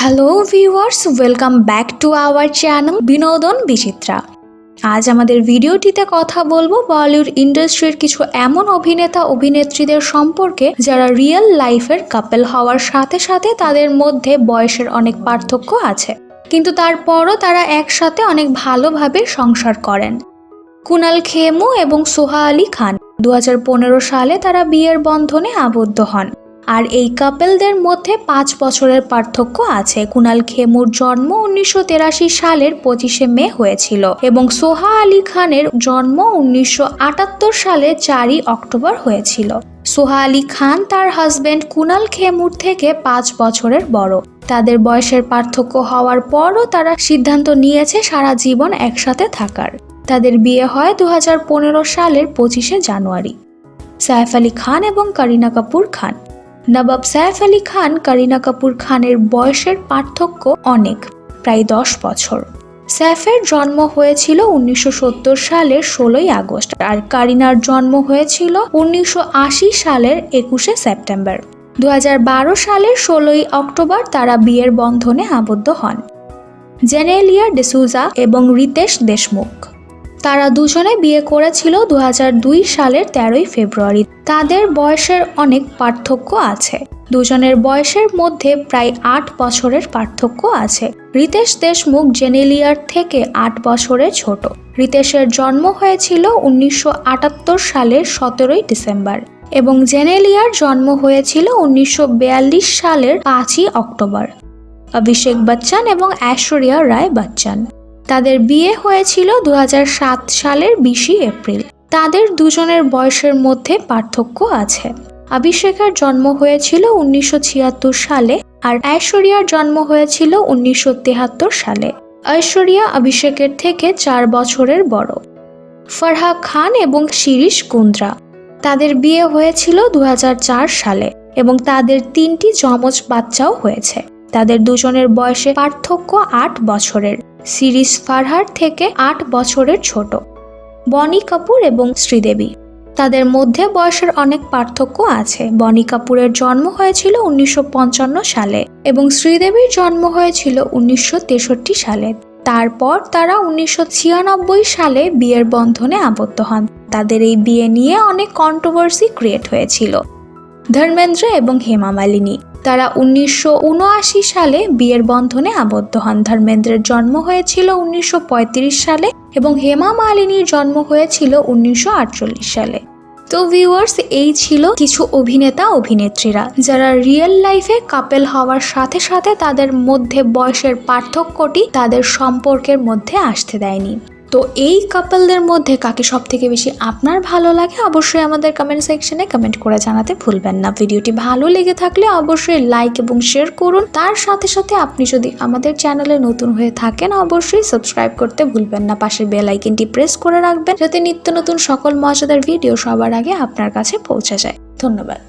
Hello viewers welcome back to our channel Binodon Bichitra আজ আমাদের ভিডিওটিতে কথা বলব বলিউড ইন্ডাস্ট্রির কিছু এমন অভিনেতা, অভিনেত্রীদের সম্পর্কে যারা রিয়েল লাইফের কাপেল হওয়ার সাথে সাথে তাদের মধ্যে বয়সের অনেক পার্থক্য আছে। কিন্তু তারপরও তারা একসাথে অনেক ভালোভাবে সংসার করেন। কুনাল খেমু এবং সোহা আলী খান দু হাজার পনেরো সালে তারা বিয়ের বন্ধনে আবদ্ধ হন। আর এই কাপেলদের মধ্যে পাঁচ বছরের পার্থক্য আছে। কুনাল খেমুর জন্ম উনিশশো সালের পঁচিশে মে হয়েছিল এবং সোহা আলী খানের জন্ম উনিশশো সালে চারই অক্টোবর হয়েছিল। সোহা আলী খান তার হাজবেন্ড কুনাল খেমুর থেকে পাঁচ বছরের বড়। তাদের বয়সের পার্থক্য হওয়ার পরও তারা সিদ্ধান্ত নিয়েছে সারা জীবন একসাথে থাকার। তাদের বিয়ে হয় দু হাজার পনেরো সালের পঁচিশে জানুয়ারি। সাইফ আলী খান এবং করিনা কাপুর খান। নবাব সাইফ আলী খান, করিনা কাপুর খানের বয়সের পার্থক্য অনেক, প্রায় দশ বছর। সাইফের জন্ম হয়েছিল উনিশশো সত্তর সালের ষোলোই আগস্ট আর কারিনার জন্ম হয়েছিল উনিশশো আশি সালের একুশে সেপ্টেম্বর। দু হাজার বারো সালের ষোলোই অক্টোবর তারা বিয়ের বন্ধনে আবদ্ধ হন। জেনেলিয়া ডেসুজা এবং রিতেশ দেশমুখ। তারা দুজনে বিয়ে করেছিল দু হাজার দুই সালের তেরোই ফেব্রুয়ারি। তাদের বয়সের অনেক পার্থক্য আছে। দুজনের বয়সের মধ্যে প্রায় আট বছরের পার্থক্য আছে। রিতেশ দেশমুখ জেনেলিয়ার থেকে আট বছরের ছোট। রিতেশের জন্ম হয়েছিল উনিশশো আটাত্তর সালের সতেরোই ডিসেম্বর এবং জেনেলিয়ার জন্ম হয়েছিল উনিশশো বিয়াল্লিশ সালের পাঁচই অক্টোবর। অভিষেক বচ্চন এবং ঐশ্বরিয়া রায় বচ্চন। তাদের বিয়ে হয়েছিল দু হাজার সাত সালের বিশে এপ্রিল। তাদের দুজনের বয়সের মধ্যে পার্থক্য আছে। অভিষেকের জন্ম হয়েছিল উনিশশো ছিয়াত্তর সালে আর ঐশ্বরিয়ার জন্ম হয়েছিল উনিশশো সালে। ঐশ্বরিয়া অভিষেকের থেকে চার বছরের বড়। ফরহা খান এবং শিরিশ কুন্দ্রা। তাদের বিয়ে হয়েছিল দু হাজার চার সালে এবং তাদের তিনটি যমজ বাচ্চাও হয়েছে। তাদের দুজনের বয়সে পার্থক্য আট বছরের। সিরিজ ফারহার থেকে আট বছরের ছোট। বনি কাপুর এবং শ্রীদেবী। তাদের মধ্যে বয়সের অনেক পার্থক্য আছে। বনি কাপুরের জন্ম হয়েছিল উনিশশো পঞ্চান্ন সালে এবং শ্রীদেবীর জন্ম হয়েছিল উনিশশো তেষট্টি সালে। তারপর তারা উনিশশো ছিয়ানব্বই সালে বিয়ের বন্ধনে আবদ্ধ হন। তাদের এই বিয়ে নিয়ে অনেক কন্ট্রোভার্সি ক্রিয়েট হয়েছিল। ধর্মেন্দ্র এবং হেমা মালিনী। তারা উনিশশো উনআশি সালে বিয়ের বন্ধনে আবদ্ধ হন। ধর্মেন্দ্রের জন্ম হয়েছিল উনিশশো পঁয়ত্রিশ সালে এবং হেমা মালিনীর জন্ম হয়েছিল উনিশশো আটচল্লিশ সালে। তো ভিউয়ার্স এই ছিল কিছু অভিনেতা, অভিনেত্রীরা, যারা রিয়েল লাইফে কাপেল হওয়ার সাথে সাথে তাদের মধ্যে বয়সের পার্থক্যটি তাদের সম্পর্কের মধ্যে আসতে দেয়নি। তো এই কাপলদের মধ্যে কাকে সব থেকে বেশি আপনার ভালো লাগে, অবশ্যই আমাদের কমেন্ট সেকশনে কমেন্ট করে জানাতে ভুলবেন না। ভিডিওটি ভালো লেগে থাকলে অবশ্যই লাইক এবং শেয়ার করুন। তার সাথে সাথে আপনি যদি আমাদের চ্যানেলে নতুন হয়ে থাকেন, অবশ্যই সাবস্ক্রাইব করতে ভুলবেন না। পাশের বেল আইকনটি প্রেস করে রাখবেন, যাতে নিত্য নতুন সকল মজাদার ভিডিও সবার আগে আপনার কাছে পৌঁছে যায়। ধন্যবাদ।